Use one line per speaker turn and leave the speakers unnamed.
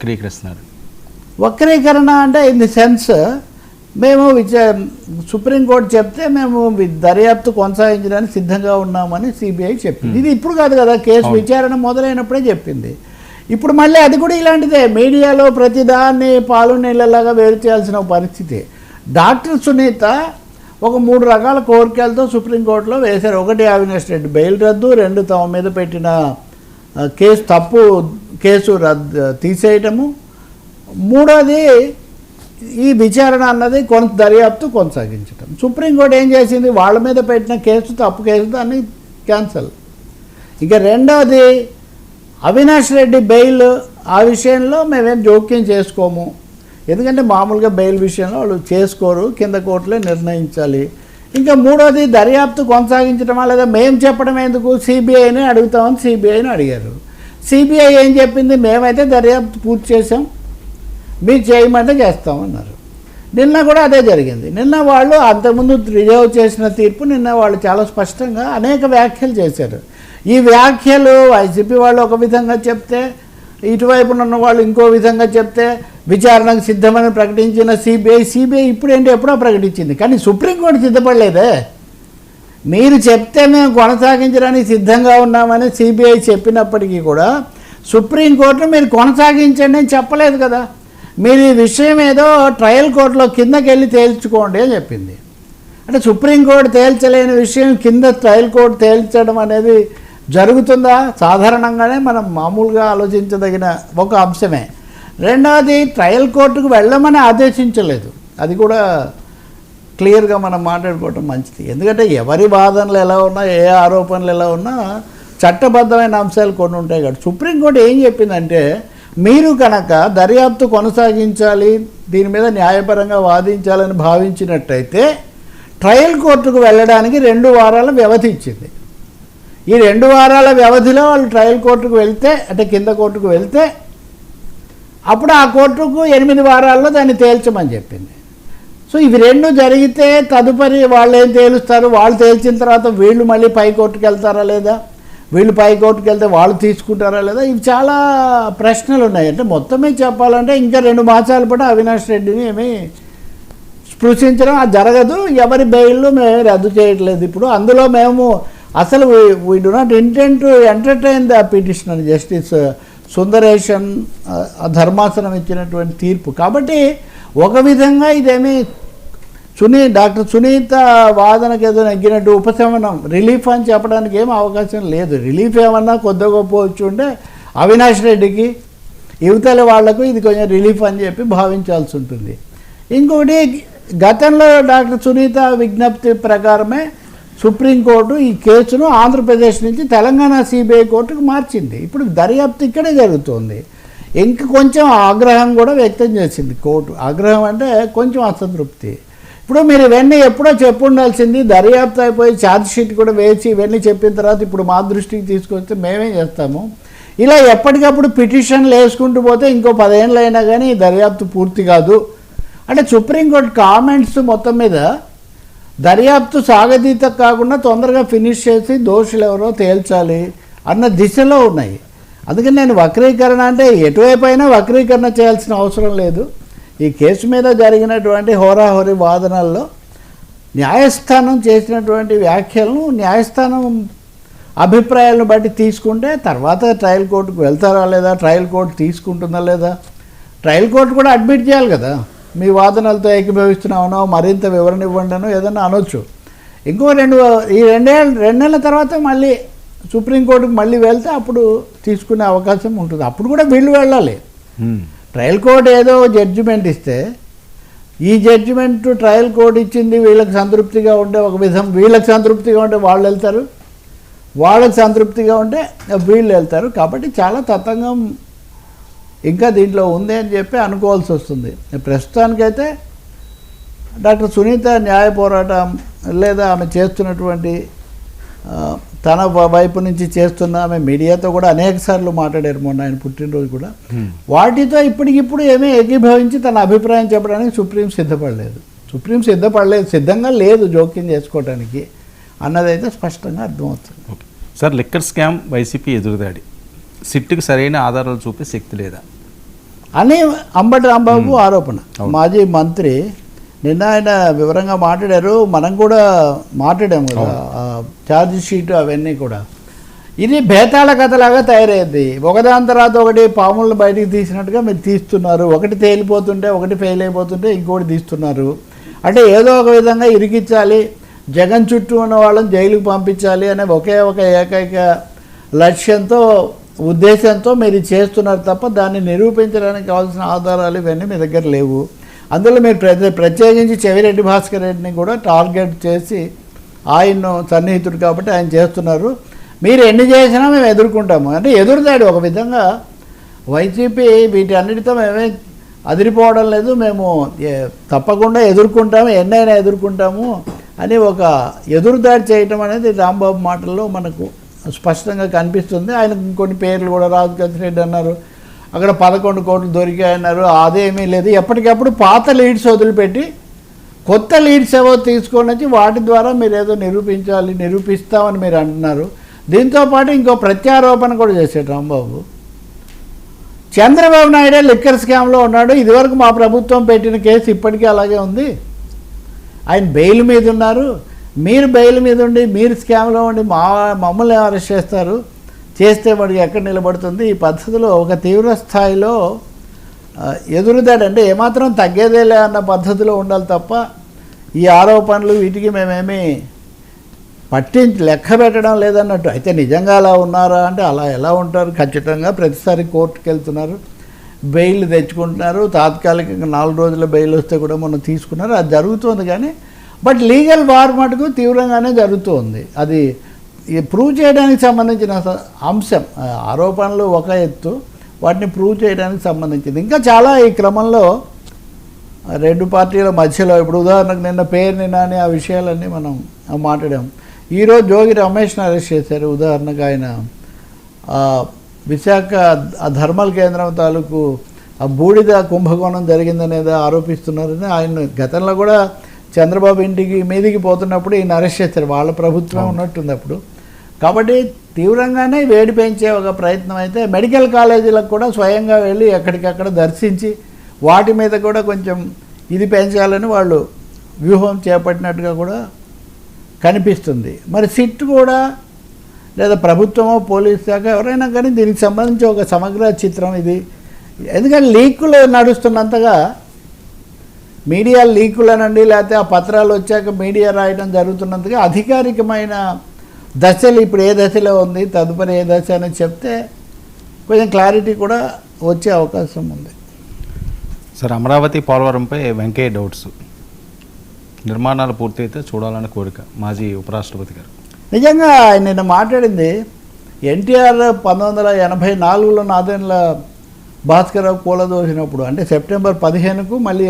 వక్రీకరిస్తున్నారు.
వక్రీకరణ అంటే in the sense మేము విచా సుప్రీంకోర్టు చెప్తే మేము దర్యాప్తు కొనసాగించడానికి సిద్ధంగా ఉన్నామని సిబిఐ చెప్పింది. ఇది ఇప్పుడు కాదు కదా కేసు. విచారణ మొదలైనప్పుడే చెప్పింది. ఇప్పుడు మళ్ళీ అది కూడా ఇలాంటిదే. మీడియాలో ప్రతిదాన్ని పాలు నీళ్ళలాగా వేరు చేయాల్సిన పరిస్థితి. డాక్టర్ సునీత ఒక మూడు రకాల కోరికలతో సుప్రీంకోర్టులో వేశారు. ఒకటి అవినాష్ రెడ్డి బెయిల్ రద్దు రెండు తమ మీద పెట్టిన కేసు తప్పు కేసు రద్దు తీసేయటము. మూడోది ఈ విచారణ అన్నది కొంత దర్యాప్తు కొనసాగించటం. సుప్రీంకోర్టు ఏం చేసింది? వాళ్ళ మీద పెట్టిన కేసు తప్పు కేసు దాన్ని క్యాన్సల్. ఇక రెండవది అవినాష్ రెడ్డి బెయిల్ ఆ విషయంలో మేమేం జోక్యం చేసుకోము. ఎందుకంటే మామూలుగా బెయిల్ విషయంలో వాళ్ళు చేసుకోరు కింద కోర్టులే నిర్ణయించాలి. ఇంకా మూడోది దర్యాప్తు కొనసాగించడమా లేదా మేము చెప్పడం ఎందుకు? సిబిఐని అడుగుతామని సిబిఐని అడిగారు. సిబిఐ ఏం చెప్పింది? మేమైతే దర్యాప్తు పూర్తి చేసాం మీరు చేయమంటే చేస్తామన్నారు. నిన్న కూడా అదే జరిగింది. నిన్న వాళ్ళు అంతకుముందు రిజర్వ్ చేసిన తీర్పు నిన్న వాళ్ళు చాలా స్పష్టంగా అనేక వ్యాఖ్యలు చేశారు. ఈ వ్యాఖ్యలు వైసీపీ వాళ్ళు ఒక విధంగా చెప్తే ఇటువైపున ఉన్న వాళ్ళు ఇంకో విధంగా చెప్తే విచారణకు సిద్ధమని ప్రకటించిన సిబిఐ సిబిఐ ఇప్పుడేంటి ఎప్పుడో ప్రకటించింది. కానీ సుప్రీంకోర్టు సిద్ధపడలేదే. మీరు చెప్తే మేము కొనసాగించడానికి సిద్ధంగా ఉన్నామని సిబిఐ చెప్పినప్పటికీ కూడా సుప్రీంకోర్టును మీరు కొనసాగించండి అని చెప్పలేదు కదా. మీరు ఈ విషయం ఏదో ట్రయల్ కోర్టులో కిందకి వెళ్ళి తేల్చుకోండి అని చెప్పింది. అంటే సుప్రీంకోర్టు తేల్చలేని విషయం కింద ట్రయల్ కోర్టు తేల్చడం అనేది జరుగుతుందా? సాధారణంగానే మనం మామూలుగా ఆలోచించదగిన ఒక అంశమే. రెండవది ట్రయల్ కోర్టుకు వెళ్ళమని ఆదేశించలేదు. అది కూడా క్లియర్గా మనం మాట్లాడుకోవటం మంచిది. ఎందుకంటే ఎవరి వాదనలు ఎలా ఉన్నా ఏ ఆరోపణలు ఎలా ఉన్నా చట్టబద్ధమైన అంశాలు కొన్ని ఉంటాయి కాబట్టి. సుప్రీంకోర్టు ఏం చెప్పిందంటే మీరు కనుక దర్యాప్తు కొనసాగించాలి దీని మీద న్యాయపరంగా వాదించాలని భావించినట్టయితే ట్రయల్ కోర్టుకు వెళ్ళడానికి రెండు వారాల వ్యవధి ఇచ్చింది. ఈ రెండు వారాల వ్యవధిలో వాళ్ళు ట్రయల్ కోర్టుకు వెళ్తే అంటే కింద కోర్టుకు వెళ్తే అప్పుడు ఆ కోర్టుకు ఎనిమిది వారాల్లో దాన్ని తేల్చమని చెప్పింది. సో ఇవి రెండు జరిగితే తదుపరి వాళ్ళు ఏం తేలుస్తారు? వాళ్ళు తేల్చిన తర్వాత వీళ్ళు మళ్ళీ పై కోర్టుకు వెళ్తారా లేదా? వీళ్ళు పై కోర్టుకు వెళ్తే వాళ్ళు తీసుకుంటారా లేదా? ఇవి చాలా ప్రశ్నలు ఉన్నాయి. అంటే మొత్తమే చెప్పాలంటే ఇంకా రెండు మాసాల పాటు అవినాష్ రెడ్డిని ఏమి స్పృశించడం అది జరగదు. ఎవరి బెయిల్ మేము రద్దు చేయట్లేదు ఇప్పుడు. అందులో మేము అసలు we do not intend to entertain the petition justice Sundaresan ధర్మాసనం ఇచ్చినటువంటి తీర్పు. కాబట్టి ఒక విధంగా ఇదేమి సునీ డాక్టర్ సునీత వాదనకు ఏదో నెగ్గినట్టు ఉపశమనం రిలీఫ్ అని చెప్పడానికి ఏం అవకాశం లేదు. రిలీఫ్ ఏమన్నా కొద్ది గొప్ప వచ్చి ఉంటే అవినాష్ రెడ్డికి యువతల వాళ్ళకు ఇది కొంచెం రిలీఫ్ అని చెప్పి భావించాల్సి ఉంటుంది. ఇంకొకటి గతంలో డాక్టర్ సునీత విజ్ఞప్తి ప్రకారమే సుప్రీంకోర్టు ఈ కేసును ఆంధ్రప్రదేశ్ నుంచి తెలంగాణ సిబిఐ కోర్టుకు మార్చింది. ఇప్పుడు దర్యాప్తు ఇక్కడే జరుగుతోంది. ఇంక కొంచెం ఆగ్రహం కూడా వ్యక్తం చేసింది కోర్టు. ఆగ్రహం అంటే కొంచెం అసంతృప్తి. ఇప్పుడు మీరు ఇవన్నీ ఎప్పుడో చెప్పు ఉండాల్సింది దర్యాప్తు అయిపోయి ఛార్జ్షీట్ కూడా వేసి ఇవన్నీ చెప్పిన తర్వాత ఇప్పుడు మా దృష్టికి తీసుకొస్తే మేమేం చేస్తాము. ఇలా ఎప్పటికప్పుడు పిటిషన్లు వేసుకుంటూ పోతే ఇంకో పదేళ్ళు అయినా కానీ దర్యాప్తు పూర్తి కాదు. అంటే సుప్రీంకోర్టు కామెంట్స్ మొత్తం మీద దర్యాప్తు సాగతీత కాకుండా తొందరగా ఫినిష్ చేసి దోషులు ఎవరో తేల్చాలి అన్న దిశలో ఉన్నాయి. అందుకని నేను వక్రీకరణ అంటే ఎటువైపు అయినా వక్రీకరణ చేయాల్సిన అవసరం లేదు. ఈ కేసు మీద జరిగినటువంటి హోరాహోరీ వాదనల్లో న్యాయస్థానం చేసినటువంటి వ్యాఖ్యలను న్యాయస్థానం అభిప్రాయాలను బట్టి తీసుకుంటే తర్వాత ట్రయల్ కోర్టుకు వెళ్తారా లేదా ట్రయల్ కోర్టు తీసుకుంటుందా లేదా ట్రయల్ కోర్టు కూడా అడ్మిట్ చేయాలి కదా. మీ వాదనలతో ఏకీభవిస్తున్నామనో మరింత వివరణ ఇవ్వండి అనో ఏదన్నా అనొచ్చు. ఇంకో రెండు ఈ రెండేళ్ళ రెండు నెలల తర్వాత మళ్ళీ సుప్రీంకోర్టుకు మళ్ళీ వెళ్తే అప్పుడు తీసుకునే అవకాశం ఉంటుంది. అప్పుడు కూడా వీళ్ళు వెళ్ళాలి. ట్రయల్ కోర్ట్ ఏదో జడ్జిమెంట్ ఇస్తే ఈ జడ్జిమెంట్ ట్రయల్ కోర్ట్ ఇచ్చింది వీళ్ళకి సంతృప్తిగా ఉంటే ఒక విధం వీళ్ళకి సంతృప్తిగా ఉంటే వాళ్ళు వెళ్తారు. వాళ్ళకి సంతృప్తిగా ఉంటే వీళ్ళు వెళ్తారు. కాబట్టి చాలా తతంగం ఇంకా దీంట్లో ఉంది అని చెప్పి అనుకోవాల్సి వస్తుంది. ప్రస్తుతానికైతే డాక్టర్ సునీత న్యాయ పోరాటం లేదా ఆమె చేస్తున్నటువంటి తన వైపు నుంచి చేస్తున్న ఆమె మీడియాతో కూడా అనేక సార్లు మాట్లాడారు మొన్న ఆయన పుట్టినరోజు కూడా. వాటితో ఇప్పటికిప్పుడు ఏమీ ఏకీభవించి తన అభిప్రాయం చెప్పడానికి సుప్రీం సిద్ధపడలేదు. సుప్రీం సిద్ధపడలేదు సిద్ధంగా లేదు జోక్యం చేసుకోవడానికి అన్నదైతే స్పష్టంగా అర్థమవుతుంది.
సార్ లిక్కర్ స్కామ్ వైసీపీ ఎదురుదాడి. సిట్టుకు సరైన ఆధారాలు చూపే శక్తి లేదా?
అని అంబటి రాంబాబు ఆరోపణ. మాజీ మంత్రి నిన్న ఆయన వివరంగా మాట్లాడారు. మనం కూడా మాట్లాడాము కదా ఛార్జ్ షీట్ అవన్నీ కూడా. ఇది భేతాళ కథలాగా తయారైంది. ఒకదాని తర్వాత ఒకటి పాములను బయటికి తీసినట్టుగా మీరు తీస్తున్నారు. ఒకటి తేలిపోతుంటే ఒకటి ఫెయిల్ అయిపోతుంటే ఇంకోటి తీస్తున్నారు. అంటే ఏదో ఒక విధంగా ఇరికించాలి. జగన్ చుట్టూ ఉన్న వాళ్ళని జైలుకు పంపించాలి అనే ఒకే ఒక ఏకైక లక్ష్యంతో ఉద్దేశంతో మీరు చేస్తున్నారు తప్ప దాన్ని నిరూపించడానికి కావాల్సిన ఆధారాలు ఇవన్నీ మీ దగ్గర లేవు. అందులో మీరు ప్రత్యేకించి చెవిరెడ్డి భాస్కర్ రెడ్డిని కూడా టార్గెట్ చేసి ఆయన్ను సన్నిహితుడు కాబట్టి ఆయన చేస్తున్నారు. మీరు ఎన్ని చేసినా మేము ఎదుర్కొంటాము. అంటే ఎదురుదాడు ఒక విధంగా వైసీపీ వీటి అన్నిటితో మేమే అదిరిపోవడం లేదు. మేము తప్పకుండా ఎదుర్కొంటాము. ఎన్నైనా ఎదుర్కొంటాము అని ఒక ఎదురుదాడి చేయటం అనేది రాంబాబు మాటల్లో మనకు స్పష్టంగా కనిపిస్తుంది. ఆయన కొన్ని పేర్లు కూడా రాజు రెడ్డి అన్నారు. అక్కడ పదకొండు కోట్లు దొరికాయన్నారు. అదేమీ లేదు. ఎప్పటికప్పుడు పాత లీడ్స్ వదిలిపెట్టి కొత్త లీడ్స్ ఏవో తీసుకొని వచ్చి వాటి ద్వారా మీరు ఏదో నిరూపించాలి నిరూపిస్తామని మీరు అంటున్నారు. దీంతో పాటు ఇంకో ప్రత్యారోపణ కూడా చేశాడు రాంబాబు. చంద్రబాబు నాయుడే లిక్కర్ స్కామ్లో ఉన్నాడు. ఇదివరకు మా ప్రభుత్వం పెట్టిన కేసు ఇప్పటికీ అలాగే ఉంది. ఆయన బెయిల్ మీద ఉన్నారు. మీరు బెయిల్ మీద ఉండి మీరు స్కామ్లో ఉండి మా మమ్మల్ని అరెస్ట్ చేస్తారు. చేస్తే వాడికి ఎక్కడ నిలబడుతుంది? ఈ పద్ధతిలో ఒక తీవ్ర స్థాయిలో ఎదురుదాడంటే ఎదురుదాడు అంటే ఏమాత్రం తగ్గేదేలే అన్న పద్ధతిలో ఉండాలి తప్ప ఈ ఆరోపణలు వీటికి మేమేమి పట్టించి లెక్క పెట్టడం లేదన్నట్టు. అయితే నిజంగా అలా ఉన్నారా అంటే అలా ఎలా ఉంటారు? ఖచ్చితంగా ప్రతిసారి కోర్టుకు వెళ్తున్నారు. బెయిల్ తెచ్చుకుంటున్నారు. తాత్కాలికంగా నాలుగు రోజుల బెయిల్ వస్తే కూడా మనం తీసుకున్నారు. అది జరుగుతుంది కానీ బట్ లీగల్ వార్ మటుకు తీవ్రంగానే జరుగుతుంది. అది ఈ ప్రూవ్ చేయడానికి సంబంధించిన అంశం ఆరోపణలు ఒక ఎత్తు వాటిని ప్రూవ్ చేయడానికి సంబంధించింది. ఇంకా చాలా ఈ క్రమంలో రెండు పార్టీల మధ్యలో ఇప్పుడు ఉదాహరణకు నిన్న పేరు నాని ఆ విషయాలన్నీ మనం మాట్లాడాం. ఈరోజు జోగి రమేష్ని అరెస్ట్ చేశారు. ఉదాహరణకు ఆయన విశాఖ ఆ ధర్మల్ కేంద్రం తాలూకు ఆ బూడిద కుంభకోణం జరిగిందనేది ఆరోపిస్తున్నారని ఆయన గతంలో కూడా చంద్రబాబు ఇంటికి మీదికి పోతున్నప్పుడు ఈయన అరెస్ట్ చేశారు. వాళ్ళ ప్రభుత్వం ఉన్నట్టుంది అప్పుడు. కాబట్టి తీవ్రంగానే వేడి పెంచే ఒక ప్రయత్నం అయితే మెడికల్ కాలేజీలకు కూడా స్వయంగా వెళ్ళి ఎక్కడికక్కడ దర్శించి వాటి మీద కూడా కొంచెం ఇది పెంచాలని వాళ్ళు వ్యూహం చేపట్టినట్టుగా కూడా కనిపిస్తుంది. మరి సిట్ కూడా లేదా ప్రభుత్వమో పోలీస్ శాఖ ఎవరైనా కానీ దీనికి సంబంధించి ఒక సమగ్ర చిత్రం ఇది. ఎందుకంటే లీకులు నడుస్తున్నంతగా మీడియా లీకులనండి లేకపోతే ఆ పత్రాలు వచ్చాక మీడియా రాయడం జరుగుతున్నంతగా అధికారికమైన దశలు ఇప్పుడు ఏ దశలో ఉంది తదుపరి ఏ దశ అని చెప్తే కొంచెం క్లారిటీ కూడా వచ్చే అవకాశం ఉంది.
సార్ అమరావతి పోలవరంపై వెంకయ్య డౌట్స్. నిర్మాణాలు పూర్తయితే చూడాలని కోరిక మాజీ ఉపరాష్ట్రపతి గారు.
నిజంగా ఆయన నిన్న మాట్లాడింది ఎన్టీఆర్ పంతొమ్మిది వందల ఎనభై నాలుగులో నాదేళ్ళ భాస్కరరావు కూలదోసినప్పుడు అంటే సెప్టెంబర్ పదిహేనుకు మళ్ళీ